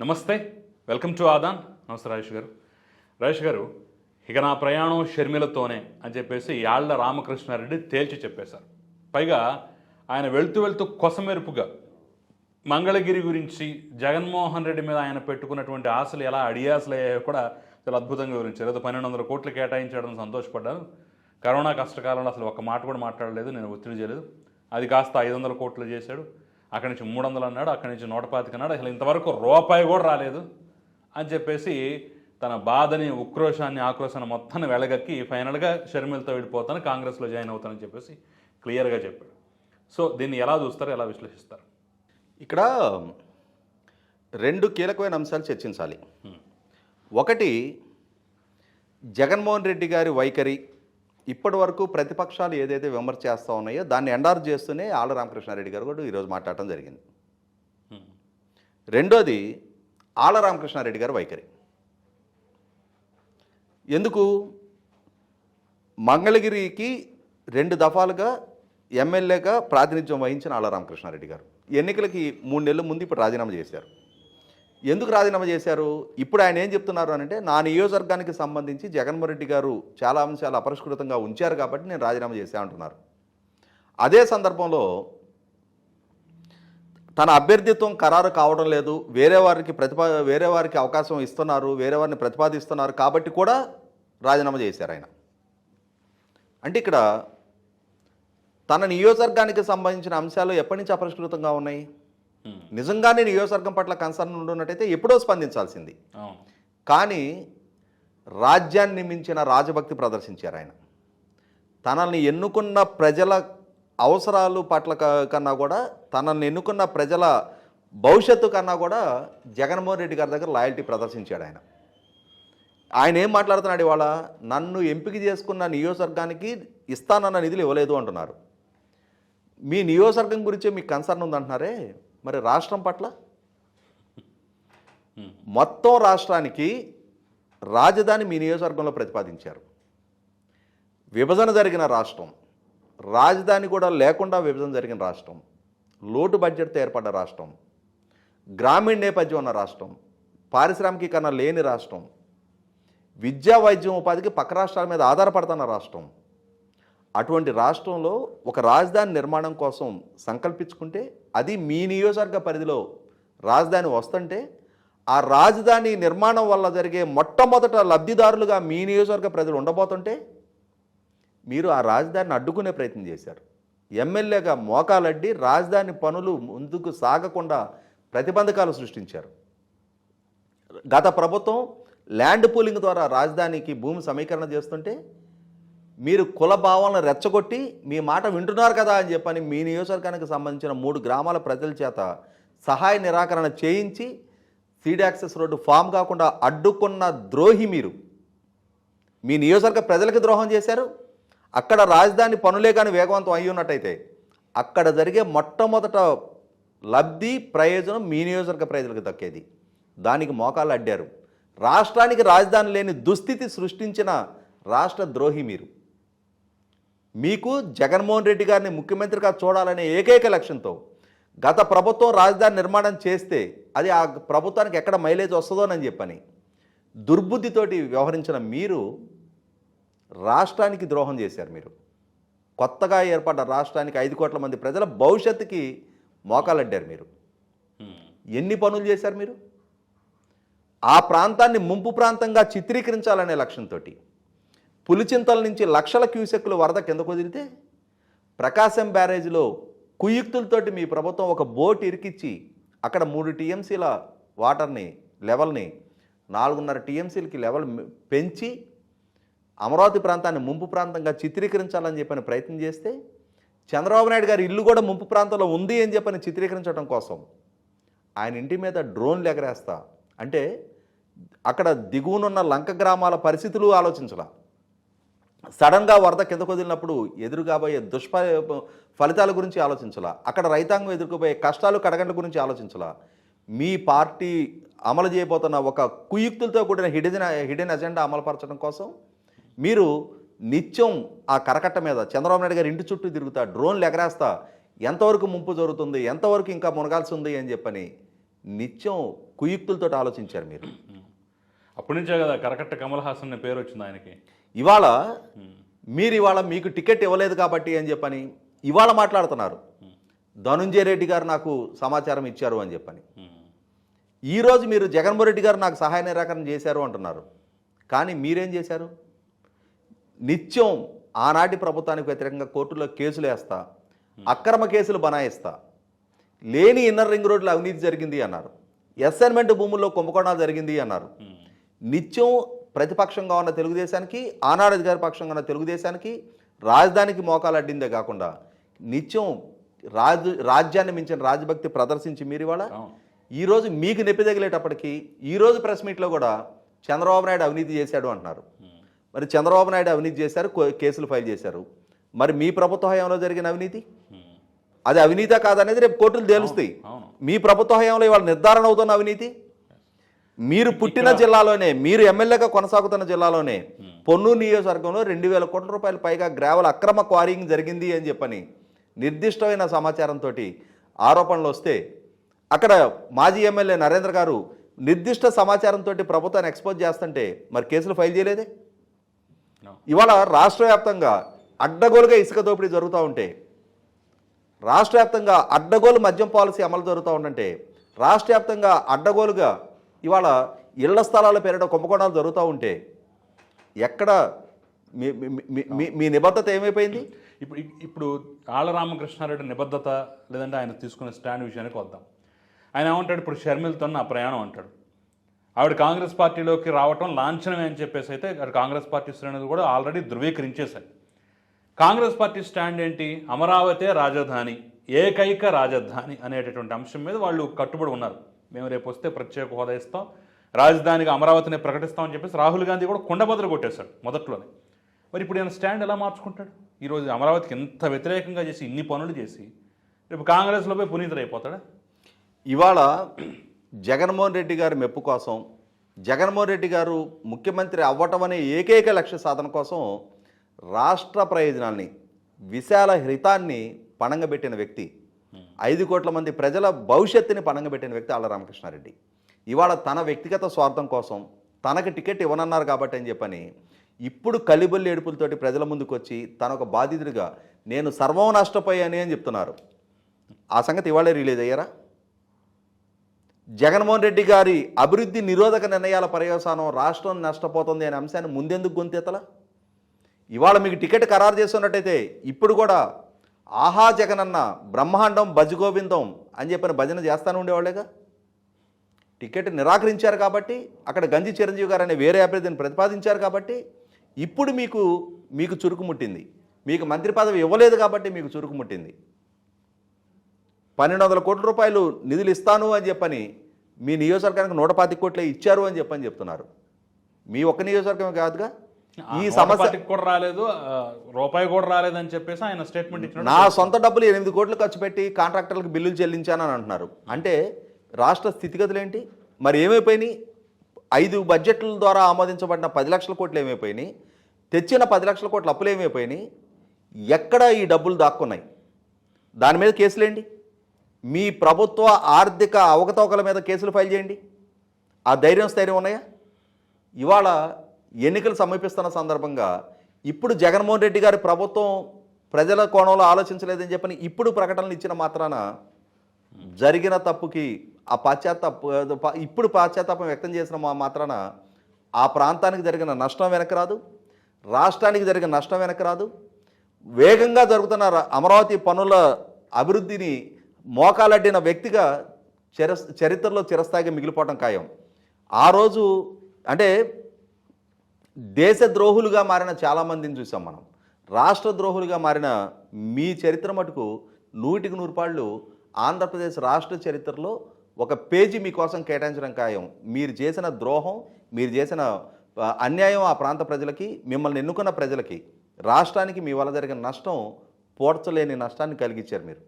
నమస్తే welcome to Aadan. నమస్తే రాజేష్ గారు. రాజేష్ గారు ఇక నా ప్రయాణం షర్మిలతోనే అని చెప్పేసి యాళ్ళ రామకృష్ణారెడ్డి తేల్చి చెప్పేశారు. పైగా ఆయన వెళ్తూ వెళ్తూ కొసమెరుపుగా మంగళగిరి గురించి జగన్మోహన్ రెడ్డి మీద ఆయన పెట్టుకున్నటువంటి ఆశలు ఎలా అడియాసలు అయ్యాయో కూడా చాలా అద్భుతంగా వివరించారు. ఏదో పన్నెండు వందల కోట్లు కేటాయించడం సంతోషపడ్డాను. కరోనా కష్టకాలంలో అసలు ఒక మాట కూడా మాట్లాడలేదు నేను ఒత్తిడి చేయలేదు. అది కాస్త ఐదు వందల కోట్లు చేశాడు. అక్కడి నుంచి మూడు వందలు అన్నాడు అక్కడి నుంచి నూట పాతిక అన్నాడు. అసలు ఇంతవరకు రూపాయి కూడా రాలేదు అని చెప్పేసి తన బాధని ఉక్రోషాన్ని ఆక్రోశాన్ని మొత్తాన్ని వెళ్ళగక్కి ఫైనల్గా షర్మిలతో వెళ్ళిపోతాను కాంగ్రెస్లో జాయిన్ అవుతానని చెప్పేసి క్లియర్గా చెప్పాడు. సో దీన్ని ఎలా చూస్తారు ఎలా విశ్లేషిస్తారు? ఇక్కడ రెండు కీలకమైన అంశాలు చర్చించాలి. ఒకటి జగన్మోహన్ రెడ్డి గారి వైఖరి ఇప్పటి వరకు ప్రతిపక్షాలు ఏదైతే విమర్శ చేస్తూ ఉన్నాయో దాన్ని ఎండార్ చేస్తూనే ఆళ్ళ రామకృష్ణారెడ్డి గారు కూడా ఈరోజు మాట్లాడటం జరిగింది. రెండోది ఆళ్ళ రామకృష్ణారెడ్డి గారి వైఖరి. ఎందుకు? మంగళగిరికి రెండు దఫాలుగా ఎమ్మెల్యేగా ప్రాతినిధ్యం వహించిన ఆళ్ళ రామకృష్ణారెడ్డి గారు. ఎన్నికలకి మూడు నెలల ముందు ఇప్పుడు రాజీనామా చేశారు. ఎందుకు రాజీనామా చేశారు? ఇప్పుడు ఆయన ఏం చెప్తున్నారు అని అంటే నా నియోజకవర్గానికి సంబంధించి జగన్మోహన్ రెడ్డి గారు చాలా అంశాలు అపరిష్కృతంగా ఉంచారు కాబట్టి నేను రాజీనామా చేశా అంటున్నారు. అదే సందర్భంలో తన అభ్యర్థిత్వం ఖరారు కావడం లేదు. వేరే వారికి ప్రతిపా వేరే వారికి అవకాశం ఇస్తున్నారు. వేరే వారిని ప్రతిపాదిస్తున్నారు కాబట్టి కూడా రాజీనామా చేశారు ఆయన. అంటే ఇక్కడ తన నియోజకవర్గానికి సంబంధించిన అంశాలు ఎప్పటి నుంచి అపరిష్కృతంగా ఉన్నాయి? నిజంగానే నియోజకవర్గం పట్ల కన్సర్న్ ఉండున్నట్టయితే ఎప్పుడో స్పందించాల్సింది. కానీ రాజ్యాన్ని మించిన రాజభక్తి ప్రదర్శించారు ఆయన. తనల్ని ఎన్నుకున్న ప్రజల అవసరాలు పట్ల కన్నా కూడా తనల్ని ఎన్నుకున్న ప్రజల భవిష్యత్తు కన్నా కూడా జగన్మోహన్ రెడ్డి గారి దగ్గర లాయల్టీ ప్రదర్శించాడు ఆయన. ఆయన ఏం మాట్లాడుతున్నాడు ఇవాళ? నన్ను ఎంపిక చేసుకున్న నియోజకవర్గానికి ఇస్తానన్న నిధులు ఇవ్వలేదు అంటున్నారు. మీ నియోజకవర్గం గురించే మీకు కన్సర్న్ ఉందంటున్నారే? మరి రాష్ట్రం పట్ల? మొత్తం రాష్ట్రానికి రాజధాని మీ నియోజకవర్గంలో ప్రతిపాదించారు. విభజన జరిగిన రాష్ట్రం రాజధాని కూడా లేకుండా విభజన జరిగిన రాష్ట్రం లోటు బడ్జెట్తో ఏర్పడ్డ రాష్ట్రం గ్రామీణ నేపథ్యం ఉన్న రాష్ట్రం పారిశ్రామికీకరణ లేని రాష్ట్రం విద్యా వైద్యం ఉపాధికి పక్క రాష్ట్రాల మీద ఆధారపడుతున్న రాష్ట్రం అటువంటి రాష్ట్రంలో ఒక రాజధాని నిర్మాణం కోసం సంకల్పించుకుంటే అది మీ నియోజకవర్గ పరిధిలో రాజధాని వస్తుంటే ఆ రాజధాని నిర్మాణం వల్ల జరిగే మొట్టమొదట లబ్ధిదారులుగా మీ నియోజకవర్గ ప్రజలు ఉండబోతుంటే మీరు ఆ రాజధానిని అడ్డుకునే ప్రయత్నం చేశారు. ఎమ్మెల్యేగా మోకాలడ్డి రాజధాని పనులు ముందుకు సాగకుండా ప్రతిబంధకాలు సృష్టించారు. గత ప్రభుత్వం ల్యాండ్ పూలింగ్ ద్వారా రాజధానికి భూమి సమీకరణ చేస్తుంటే మీరు కుల భావాలను రెచ్చగొట్టి మీ మాట వింటున్నారు కదా అని చెప్పని మీ నియోజకవర్గానికి సంబంధించిన మూడు గ్రామాల ప్రజల చేత సహాయ నిరాకరణ చేయించి సీడ్ యాక్సెస్ రోడ్డు ఫామ్ కాకుండా అడ్డుకున్న ద్రోహి మీరు. మీ నియోజకవర్గ ప్రజలకు ద్రోహం చేశారు. అక్కడ రాజధాని పనులే కానీ వేగవంతం అయి ఉన్నట్టయితే అక్కడ జరిగే మొట్టమొదట లబ్ధి ప్రయోజనం మీ నియోజకవర్గ ప్రజలకు దక్కేది. దానికి మోకాలు అడ్డారు. రాష్ట్రానికి రాజధాని లేని దుస్థితి సృష్టించిన రాష్ట్ర ద్రోహి మీరు. మీకు జగన్మోహన్ రెడ్డి గారిని ముఖ్యమంత్రిగా చూడాలనే ఏకైక లక్ష్యంతో గత ప్రభుత్వం రాజధాని నిర్మాణం చేస్తే అది ఆ ప్రభుత్వానికి ఎక్కడ మైలేజ్ వస్తుందోనని చెప్పని దుర్బుద్ధితోటి వ్యవహరించిన మీరు రాష్ట్రానికి ద్రోహం చేశారు మీరు. కొత్తగా ఏర్పడ్డ రాష్ట్రానికి ఐదు కోట్ల మంది ప్రజల భవిష్యత్తుకి మోకాలడ్డారు మీరు. ఎన్ని పనులు చేశారు మీరు? ఆ ప్రాంతాన్ని ముంపు ప్రాంతంగా చిత్రీకరించాలనే లక్ష్యంతో పులిచింతల నుంచి లక్షల క్యూసెక్లు వరద కిందకు వదిలితే ప్రకాశం బ్యారేజ్లో కుయుక్తులతోటి మీ ప్రభుత్వం ఒక బోట్ ఇరికిచ్చి అక్కడ మూడు టీఎంసీల వాటర్ని లెవెల్ని నాలుగున్నర టీఎంసీలకి లెవెల్ పెంచి అమరావతి ప్రాంతాన్ని ముంపు ప్రాంతంగా చిత్రీకరించాలని చెప్పని ప్రయత్నం చేస్తే చంద్రబాబు నాయుడు గారి ఇల్లు కూడా ముంపు ప్రాంతంలో ఉంది అని చెప్పని చిత్రీకరించడం కోసం ఆయన ఇంటి మీద డ్రోన్లు ఎగరేస్తా. అంటే అక్కడ దిగువనున్న లంక గ్రామాల పరిస్థితులు ఆలోచించలా. సడన్గా వరద కిందకు వదిలినప్పుడు ఎదురు కాబోయే దుష్ప ఫలితాల గురించి ఆలోచించాలా. అక్కడ రైతాంగం ఎదుర్కోబోయే కష్టాలు కడగండ్ల గురించి ఆలోచించాలా. మీ పార్టీ అమలు చేయబోతున్న ఒక కుయుక్తులతో కూడిన హిడెన్ హిడెన్ ఎజెండా అమలుపరచడం కోసం మీరు నిత్యం ఆ కరకట్ట మీద చంద్రబాబు నాయుడు గారి ఇంటి చుట్టూ తిరుగుతా డ్రోన్లు ఎగరేస్తా ఎంతవరకు ముంపు జరుగుతుంది ఎంతవరకు ఇంకా మునగాల్సి ఉంది అని చెప్పని నిత్యం కుయుక్తులతో ఆలోచించారు మీరు. అప్పటి నుంచే కదా కరకట్ట కమల్ హాసన్ పేరు వచ్చింది ఆయనకి. ఇవాళ మీరు ఇవాళ మీకు టికెట్ ఇవ్వలేదు కాబట్టి అని చెప్పని ఇవాళ మాట్లాడుతున్నారు. ధనుంజయ రెడ్డి గారు నాకు సమాచారం ఇచ్చారు అని చెప్పని. ఈరోజు మీరు జగన్మోహన్ రెడ్డి గారు నాకు సహాయ నిరాకరణ చేశారు అంటున్నారు. కానీ మీరేం చేశారు? నిత్యం ఆనాటి ప్రభుత్వానికి వ్యతిరేకంగా కోర్టులో కేసులు వేస్తా అక్రమ కేసులు బనాయిస్తా లేని ఇన్నర్ రింగ్ రోడ్లో అవినీతి జరిగింది అన్నారు. అసైన్మెంట్ భూముల్లో కుంభకోణాలు జరిగింది అన్నారు. నిత్యం ప్రతిపక్షంగా ఉన్న తెలుగుదేశానికి ఆనాడు అధికార పక్షంగా ఉన్న తెలుగుదేశానికి రాజధానికి మోకాలు అడ్డిందే కాకుండా నిత్యం రాజు రాజ్యాన్ని మించిన రాజభక్తి ప్రదర్శించి మీరు ఇవాళ. ఈరోజు మీకు నొప్పి తగిలేటప్పటికీ ఈరోజు ప్రెస్ మీట్లో కూడా చంద్రబాబు నాయుడు అవినీతి చేశాడు అంటున్నారు. మరి చంద్రబాబు నాయుడు అవినీతి చేశారు కేసులు ఫైల్ చేశారు. మరి మీ ప్రభుత్వ హయాంలో జరిగిన అవినీతి? అది అవినీతా కాదనేది రేపు కోర్టులు తేలుస్తాయి. మీ ప్రభుత్వ హయాంలో ఇవాళ నిర్ధారణ అవుతున్న అవినీతి? మీరు పుట్టిన జిల్లాలోనే మీరు ఎమ్మెల్యేగా కొనసాగుతున్న జిల్లాలోనే పొన్నూరు నియోజకవర్గంలో రెండు వేల కోట్ల రూపాయల పైగా గ్రావెల్ అక్రమ క్వారింగ్ జరిగింది అని చెప్పని నిర్దిష్టమైన సమాచారంతో ఆరోపణలు వస్తే అక్కడ మాజీ ఎమ్మెల్యే నరేంద్ర గారు నిర్దిష్ట సమాచారంతో ప్రభుత్వాన్ని ఎక్స్పోజ్ చేస్తుంటే మరి కేసులు ఫైల్ చేయలేదే? ఇవాళ రాష్ట్ర వ్యాప్తంగా అడ్డగోలుగా ఇసుక దోపిడీ జరుగుతూ ఉంటే రాష్ట్ర వ్యాప్తంగా అడ్డగోలు మద్యం పాలసీ అమలు జరుగుతూ ఉండంటే రాష్ట్ర వ్యాప్తంగా అడ్డగోలుగా ఇవాళ ఇళ్ళ స్థలాల పేరిట కుంభకోణాలు జరుగుతూ ఉంటే ఎక్కడ మీ మీ- నిబద్ధత ఏమైపోయింది? ఇప్పుడు ఇప్పుడు ఆళ్ళ రామకృష్ణారెడ్డి నిబద్ధత లేదంటే ఆయన తీసుకున్న స్టాండ్ విషయానికి వద్దాం. ఆయన ఏమంటాడు? ఇప్పుడు షర్మిలతో నా ప్రయాణం అంటాడు. ఆవిడ కాంగ్రెస్ పార్టీలోకి రావటం లాంఛనమే అని చెప్పేసి అయితే కాంగ్రెస్ పార్టీ శ్రేణులు కూడా ఆల్రెడీ ధృవీకరించేశాయి కాంగ్రెస్ పార్టీ స్టాండ్ ఏంటి? అమరావతే రాజధాని ఏకైక రాజధాని అనేటటువంటి అంశం మీద వాళ్ళు కట్టుబడి ఉన్నారు. మేము రేపు వస్తే ప్రత్యేక హోదా ఇస్తాం. రాజధానిగా అమరావతిని ప్రకటిస్తామని చెప్పేసి రాహుల్ గాంధీ కూడా కుండబద్దలు కొట్టేశాడు మొదట్లోనే. మరి ఇప్పుడు ఆయన స్టాండ్ ఎలా మార్చుకుంటాడు? ఈరోజు అమరావతికి ఎంత వ్యతిరేకంగా చేసి ఇన్ని పనులు చేసి రేపు కాంగ్రెస్లో పోయి పునీతుడు ఇవాళ జగన్మోహన్ రెడ్డి గారి మెప్పు కోసం జగన్మోహన్ రెడ్డి గారు ముఖ్యమంత్రి అవ్వటం అనే ఏకైక లక్ష్య సాధన కోసం రాష్ట్ర ప్రయోజనాల్ని విశాల హితాన్ని పణంగబెట్టిన వ్యక్తి ఐదు కోట్ల మంది ప్రజల భవిష్యత్తుని పణంగబెట్టిన వ్యక్తి ఆళ్ళ రామకృష్ణారెడ్డి. ఇవాళ తన వ్యక్తిగత స్వార్థం కోసం తనకు టికెట్ ఇవ్వనన్నారు కాబట్టి అని చెప్పని ఇప్పుడు కలిబొల్లి ఏడుపులతోటి ప్రజల ముందుకు వచ్చి తన ఒక బాధితుడిగా నేను సర్వం నష్టపోయాను అని చెప్తున్నారు. ఆ సంగతి ఇవాళే రిలీజ్ అయ్యారా? జగన్మోహన్ రెడ్డి గారి అభివృద్ధి నిరోధక నిర్ణయాల పర్యవసానం రాష్ట్రం నష్టపోతుంది అనే అంశాన్ని ముందెందుకు గొంతెత్తలా? ఇవాళ మీకు టికెట్ ఖరారు చేస్తున్నట్టయితే ఇప్పుడు కూడా ఆహా జగనన్న బ్రహ్మాండం భజగోవిందం అని చెప్పిన భజన చేస్తాను ఉండేవాళ్ళేగా? టికెట్ నిరాకరించారు కాబట్టి అక్కడ గంజి చిరంజీవి గారు అనే వేరే అభ్యర్థిని ప్రతిపాదించారు కాబట్టి ఇప్పుడు మీకు మీకు చురుకుముట్టింది మీకు మంత్రి పదవి ఇవ్వలేదు కాబట్టి మీకు చురుకుముట్టింది పన్నెండు వందల కోట్ల రూపాయలు నిధులు ఇస్తాను అని చెప్పని మీ నియోజకవర్గానికి నూట పాతిక కోట్లే ఇచ్చారు అని చెప్పని చెప్తున్నారు. మీ ఒక్క నియోజకవర్గం కాదుగా? ఈ సమస్య కూడా రాలేదు రూపాయి కూడా రాలేదని చెప్పేసి ఆయన స్టేట్మెంట్ ఇచ్చినాడు నా సొంత డబ్బులు ఎనిమిది కోట్లు ఖర్చు పెట్టి కాంట్రాక్టర్లకు బిల్లులు చెల్లించానని అంటున్నారు. అంటే రాష్ట్ర స్థితిగతులు ఏంటి? మరి ఏమైపోయినాయి? ఐదు బడ్జెట్ల ద్వారా ఆమోదించబడిన పది లక్షల కోట్లు ఏమైపోయినాయి? తెచ్చిన పది లక్షల కోట్ల అప్పులు ఏమైపోయినాయి? ఎక్కడ ఈ డబ్బులు దాక్కున్నాయి? దాని మీద కేసులేండి మీ ప్రభుత్వ ఆర్థిక అవకతవకల మీద కేసులు ఫైల్ చేయండి. ఆ ధైర్యం స్థైర్యం ఉన్నాయా? ఇవాళ ఎన్నికలు సమీపిస్తున్న సందర్భంగా ఇప్పుడు జగన్మోహన్ రెడ్డి గారి ప్రభుత్వం ప్రజల కోణంలో ఆలోచించలేదని చెప్పని ఇప్పుడు ప్రకటనలు ఇచ్చిన మాత్రాన జరిగిన తప్పుకి ఆ పాశ్చాత్తాప ఇప్పుడు పాశ్చాత్తాపం వ్యక్తం చేసిన మాత్రాన ఆ ప్రాంతానికి జరిగిన నష్టం వెనక రాదు రాష్ట్రానికి జరిగిన నష్టం వెనక రాదు. వేగంగా జరుగుతున్న అమరావతి పనుల అభివృద్ధిని మోకాలడ్డిన వ్యక్తిగా చర చరిత్రలో చిరస్థాయిగా మిగిలిపోవటం ఖాయం. ఆ రోజు అంటే దేశ ద్రోహులుగా మారిన చాలామందిని చూసాం మనం. రాష్ట్ర ద్రోహులుగా మారిన మీ చరిత్ర మటుకు నూటికి నూరుపాళ్ళు ఆంధ్రప్రదేశ్ రాష్ట్ర చరిత్రలో ఒక పేజీ మీకోసం కేటాయించడం ఖాయం. మీరు చేసిన ద్రోహం మీరు చేసిన అన్యాయం ఆ ప్రాంత ప్రజలకి మిమ్మల్ని ఎన్నుకున్న ప్రజలకి రాష్ట్రానికి మీ వల్ల జరిగిన నష్టం పోడ్చలేని నష్టాన్ని కలిగించారు మీరు.